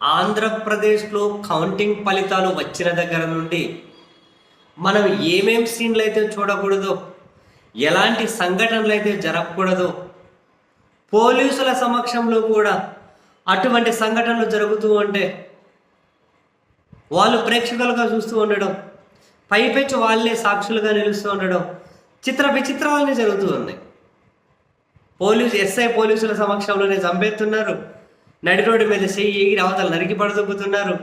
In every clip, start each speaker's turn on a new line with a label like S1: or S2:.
S1: ఆంధ్రప్రదేశ్లో కౌంటింగ్ ఫలితాలు వచ్చిన దగ్గర నుండి మనం ఏమేం సీన్లు అయితే చూడకూడదో ఎలాంటి సంఘటనలు అయితే జరగకూడదో పోలీసుల సమక్షంలో కూడా అటువంటి సంఘటనలు జరుగుతూ ఉంటే వాళ్ళు ప్రేక్షకులుగా చూస్తూ ఉండడం పైపెచ్చు వాళ్ళే సాక్షులుగా నిలుస్తూ ఉండడం చిత్ర విచిత్రాలన్నీ జరుగుతూ ఉన్నాయి. పోలీసు ఎస్ఐ పోలీసుల సమక్షంలోనే చంపేస్తున్నారు నడి రోడ్డు మీద చెయ్యి ఎగిరి అవతల నరికి పడుతున్నారు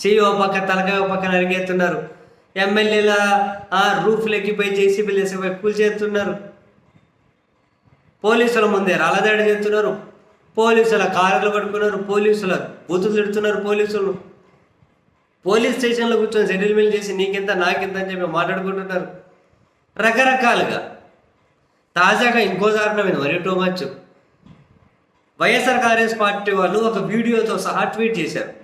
S1: చెయ్యి ఓ పక్క తలకాయ ఓ పక్క నరికేస్తున్నారు ఎమ్మెల్యేల రూఫ్లు ఎక్కిపోయి జేసీబీలు వేసిపోయి కూల్చేస్తున్నారు. పోలీసుల ముందే రాళ్ళదాడి చేస్తున్నారు. పోలీసుల కార్లు పట్టుకున్నారు పోలీసుల బూతులు తిడుతున్నారు పోలీసులు. పోలీస్ స్టేషన్లో కూర్చొని సెటిల్మెంట్ చేసి నీకింత నాకింత అని చెప్పి మాట్లాడుకుంటున్నారు. రకరకాలుగా. తాజాగా ఇంకో దారుణమైన మరి too much. YSR Congress party వాళ్ళు ఒక వీడియోతో సహా ట్వీట్ చేశారు.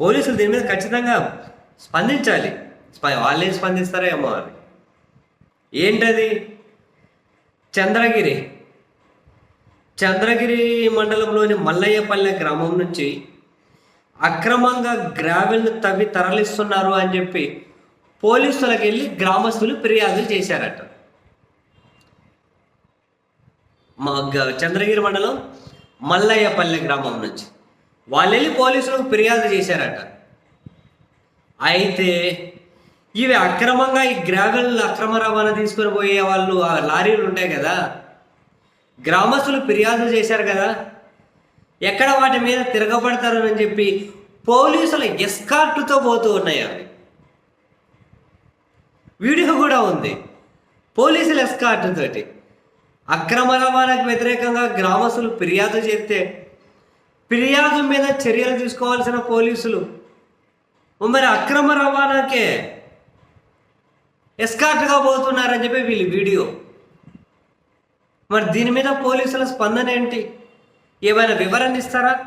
S1: పోలీసులు దీని మీద ఖచ్చితంగా స్పందించాలి. స్ప- వాళ్ళేం స్పందిస్తారో ఏమో అని. ఏంటది? చంద్రగిరి. చంద్రగిరి మండలంలోని మల్లయ్యపల్లె గ్రామం నుంచి అక్రమంగా గ్రావెల్ను తవ్వి తరలిస్తున్నారు అని చెప్పి పోలీసులకు వెళ్ళి గ్రామస్తులు ఫిర్యాదు చేశారట. మా గ- చంద్రగిరి మండలం మల్లయ్యపల్లె గ్రామం నుంచి. వాళ్ళు వెళ్ళి పోలీసులకు ఫిర్యాదు చేశారట. అయితే ఇవి అక్రమంగా ఈ గ్రావెల్ అక్రమ రవాణా తీసుకొని పోయే వాళ్ళు ఆ లారీలు ఉంటాయి కదా గ్రామస్తులు ఫిర్యాదు చేశారు కదా ఎక్కడ వాటి మీద తిరగబడతారని చెప్పి పోలీసుల ఎస్కార్టుతో పోతూ ఉన్నాయి అవి. వీడియో కూడా ఉంది. పోలీసుల ఎస్కార్ట్ తోటి. అక్రమ రవాణాకు వ్యతిరేకంగా గ్రామస్తులు ఫిర్యాదు చేస్తే ఫిర్యాదు మీద చర్యలు తీసుకోవాల్సిన పోలీసులు. మరి అక్రమ రవాణాకే ఎస్కార్ట్గా పోతున్నారని చెప్పి వీళ్ళు వీడియో. మరి దీని మీద పోలీసుల స్పందన ఏంటి? ఏమైనా వివరణ ఇస్తారా?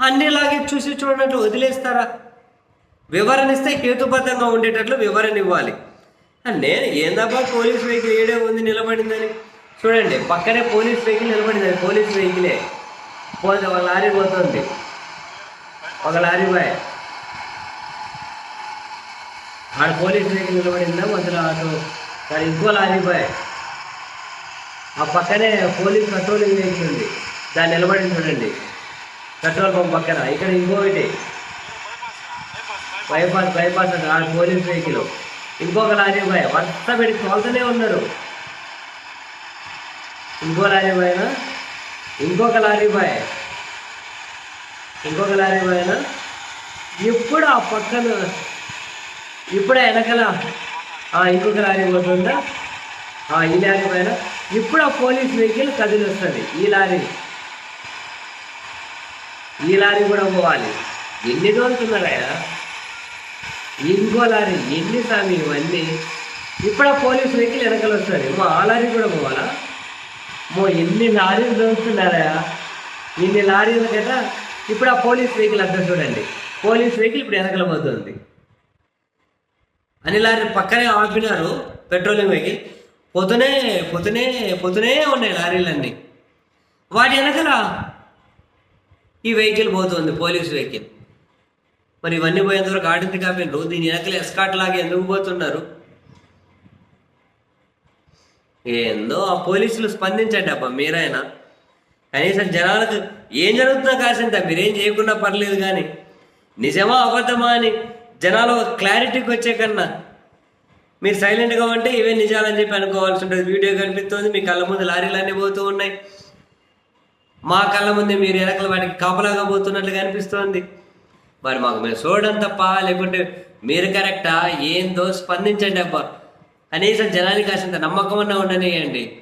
S1: అన్నిలాగే చూసి చూడనట్లు వదిలేస్తారా? వివరణ ఇస్తే హేతుబద్ధంగా ఉండేటట్లు వివరణ ఇవ్వాలి. నేను ఏందబ్బా పోలీస్ వెహికల్ ఏడే ఉంది నిలబడిందని. చూడండి పక్కనే పోలీస్ వెహికల్ నిలబడింది అది పోలీస్ వెహికలే. పోతే ఒక లారీ పోతుంది. ఒక లారీ బాయ్ ఆడ పోలీస్ వెహికల్ నిలబడిందా మధ్యలో ఆటో. కానీ ఇంకో లారీ బాయ్ ఆ పక్కనే పోలీస్ పెట్రోలింగ్ వెహికల్ ఉంది. దాన్ని నిలబడింది చూడండి. పెట్రోల్ పంప్ పక్కన. ఇక్కడ ఇంకోటి. బైపాస్ బైపాస్ అంటే ఆ పోలీస్ వెహికల్. ఇంకొక లారీ బాయ్ వరుస పెట్టి తోలుతూనే ఉన్నారు. ఇంకో లారీబాయ్నా ఇంకొక లారీబాయ్ ఇంకొక లారీ బాయ్నా ఇప్పుడు ఆ పక్కన ఇప్పుడు వెనకల ఇంకొక లారీ పోతుందా? ఆ, ఈ లారీ పైన ఇప్పుడు ఆ పోలీస్ వెహికల్ కదిలి వస్తుంది. ఈ లారీ. ఈ లారీ కూడా పోవాలి. ఎన్ని తోలుతున్నారా ఇంకో లారీ ఎన్ని స్వామి ఇవన్నీ? ఇప్పుడు పోలీస్ వెహికల్ వెనకలు వస్తుంది మా ఆ లారీ కూడా పోవాలా? మో ఎన్ని లారీలు దొరుకుతున్నారా? ఇన్ని లారీల కదా? ఇప్పుడు ఆ పోలీస్ వెహికల్ అర్థం చూడండి. పోలీస్ వెహికల్ ఇప్పుడు వెనకల పోతుంది. అని లారీ పక్కనే ఆపినారు. Patrolling vehicle. పొద్దునే పొద్దునే పొద్దునే ఉన్నాయి లారీలన్నీ. వాటి వెనకల ఈ వెహికల్ పోతుంది పోలీస్ వెహికల్. మరి ఇవన్నీ పోయేంతవరకు ఆడింది కాపోయినరు దీని వెనకలు ఎస్కాట్ లాగా ఎందుకు పోతున్నారు? ఏందో ఆ పోలీసులు స్పందించండి అబ్బా మీరైనా. కనీసం జనాలకు ఏం జరుగుతుందో కాసింత మీరేం చేయకుండా పర్లేదు కానీ నిజమా అబద్ధమా అని జనాలు ఒక క్లారిటీకి వచ్చే కన్నా మీరు సైలెంట్గా ఉంటే ఇవే నిజాలని చెప్పి అనుకోవాల్సి ఉంటుంది. వీడియో కనిపిస్తుంది మీ కళ్ళ ముందు లారీలు అన్నీ పోతూ ఉన్నాయి. మా కళ్ళ ముందే మీరు వెనకల వాటికి కాపలాగా పోతున్నట్లు కనిపిస్తోంది. మరి మాకు మేము చూడడం తప్ప లేకుంటే మీరు కరెక్టా ఏందో స్పందించండి అబ్బా. కనీసం జనానికి కాసింత నమ్మకం అన్నా ఉండనియండి.